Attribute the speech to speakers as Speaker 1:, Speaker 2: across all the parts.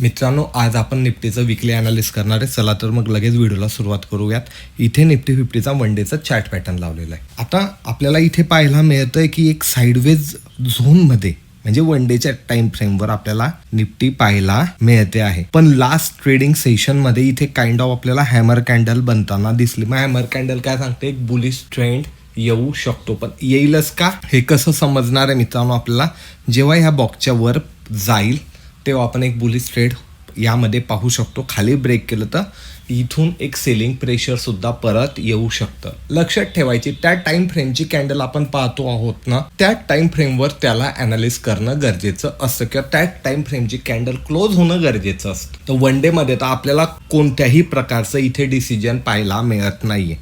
Speaker 1: मित्रांनो आज आपण निफ्टीचं विकली अनालिस करणार आहे. चला तर मग लगेच व्हिडिओला सुरुवात करूयात. इथे निफ्टी फिफ्टीचा वन डेचा चार्ट पॅटर्न लावलेला आहे. आता आपल्याला इथे पाहायला मिळतंय की एक साईडवेज झोनमध्ये म्हणजे वन डेच्या टाइम फ्रेमवर आपल्याला निफ्टी पाहायला मिळते आहे. पण लास्ट ट्रेडिंग सेशनमध्ये इथे काइंड ऑफ आपल्याला हॅमर कॅन्डल बनताना दिसली. मग हॅमर कॅन्डल काय सांगते? एक बुलिश ट्रेंड येऊ शकतो. पण येईलच का? हे कसं समजणार आहे मित्रांनो आपल्याला? जेव्हा ह्या बॉक्सच्या वर जाईल तेव्हा आपण एक बुलिश ट्रेड यामध्ये पाहू शकतो. खाली ब्रेक केलं तर इथून एक सेलिंग प्रेशर सुद्धा परत येऊ शकतं. लक्षात ठेवायची त्या टाइम फ्रेमची कॅन्डल आपण पाहतो आहोत ना त्या टाइम फ्रेमवर त्याला अनालिस करणं गरजेचं असतं किंवा त्या टाइम फ्रेमची कॅन्डल क्लोज होणं गरजेचं असतं. तर वन डे मध्ये तर आपल्याला कोणत्याही प्रकारचं इथे डिसिजन पाहायला मिळत नाहीये.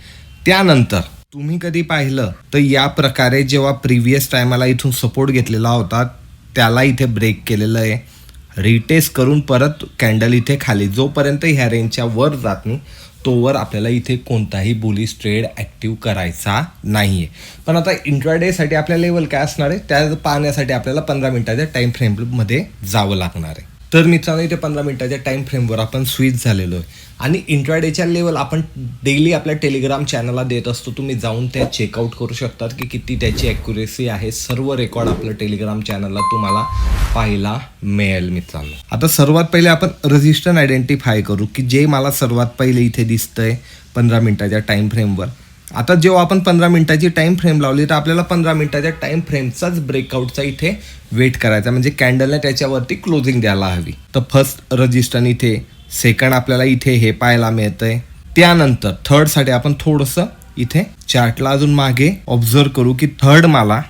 Speaker 1: त्यानंतर तुम्ही कधी पाहिलं? तर या प्रकारे जेव्हा प्रिव्हियस टायमाला इथून सपोर्ट घेतलेला होता त्याला इथे ब्रेक केलेलं आहे. रिटेस्ट करून परत कॅन्डल इथे खाली. जोपर्यंत ह्या रेंजच्या वर जात नाही तोवर आपल्याला इथे कोणताही बुलिश ट्रेड ॲक्टिव्ह करायचा नाही आहे पण आता इंट्राडेसाठी आपल्या लेवल काय असणार आहे? त्या पाहण्यासाठी आपल्याला पंधरा मिनिटाच्या टाईम फ्रेममध्ये जावं लागणार आहे. तर मित्रांनो इथे पंधरा मिनिटाच्या टाईम फ्रेमवर आपण स्विच झालेलो आहे. आणि इंट्राडेच्या लेवल आपण डेली आपल्या टेलिग्राम चॅनलला देत असतो. तुम्ही जाऊन त्या चेकआउट करू शकतात की किती त्याची ॲक्युरेसी आहे. सर्व रेकॉर्ड आपलं टेलिग्राम चॅनलला तुम्हाला पाहायला मिळेल मित्रांनो. आता सर्वात पहिले आपण रजिस्टर आयडेंटिफाय करू की जे मला सर्वात पहिले इथे दिसतंय पंधरा मिनिटाच्या टाईम फ्रेमवर आता जेव्हा आपण पंधरा मिनिटाची टाइम फ्रेम लावली तर आपल्याला पंधरा मिनिटाच्या टाइम फ्रेमचाच ब्रेकआउटचा इथे वेट करायचा म्हणजे कॅन्डलने त्याच्यावरती क्लोजिंग द्यायला हवी. तर फर्स्ट रजिस्टर इथे सेकंड आपल्याला इथे हे पाहायला मिळतंय. त्यानंतर थर्डसाठी आपण थोडंसं इथे चार्टला अजून मागे ऑब्झर्व करू की थर्ड मला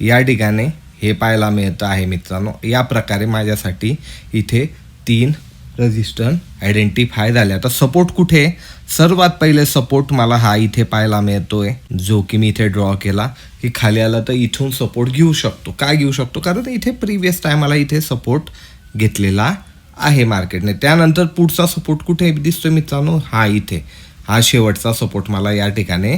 Speaker 1: या ठिकाणी हे पाहायला मिळतं आहे मित्रांनो. या प्रकारे माझ्यासाठी इथे तीन रजिस्टर आयडेंटिफाय झाले. आता सपोर्ट कुठे? आहे? सर्वात पहिले सपोर्ट मला हा इथे पाहायला मिळतोय जो की मी इथे ड्रॉ केला की खाली आला तर इथून सपोर्ट घेऊ शकतो. काय घेऊ शकतो? कारण इथे प्रिव्हियस टायमाला इथे सपोर्ट घेतलेला आहे मार्केटने त्यानंतर पुढचा सपोर्ट कुठे दिसतोय मित्रांनो? हा इथे. हा शेवटचा सपोर्ट मला या ठिकाणी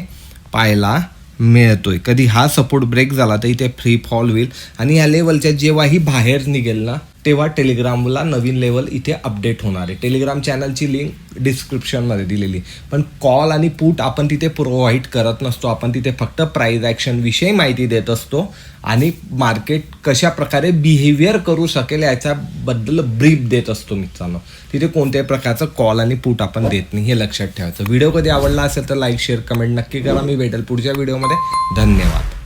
Speaker 1: पाहायला मिळतोय. कधी हा सपोर्ट ब्रेक झाला तर इथे फ्री फॉल होईल. आणि या लेवलच्या जेव्हाही बाहेर निघेल ना तेव्हा टेलिग्रामला नवीन लेवल इथे अपडेट होणार आहे. टेलिग्राम चॅनलची लिंक डिस्क्रिप्शनमध्ये दिलेली पण कॉल आणि पूट आपण तिथे प्रोव्हाइड करत नसतो. आपण तिथे फक्त प्राईज ॲक्शनविषयी माहिती देत असतो आणि मार्केट कशा प्रकारे बिहेवियर करू शकेल याच्याबद्दल ब्रीफ देत असतो मित्रांनो. तिथे कोणत्याही प्रकारचं कॉल आणि पूट आपण देत नाही हे लक्षात ठेवायचं. व्हिडिओ कधी आवडला असेल तर लाईक शेअर कमेंट नक्की करा. मी भेटेल पुढच्या व्हिडिओमध्ये. धन्यवाद.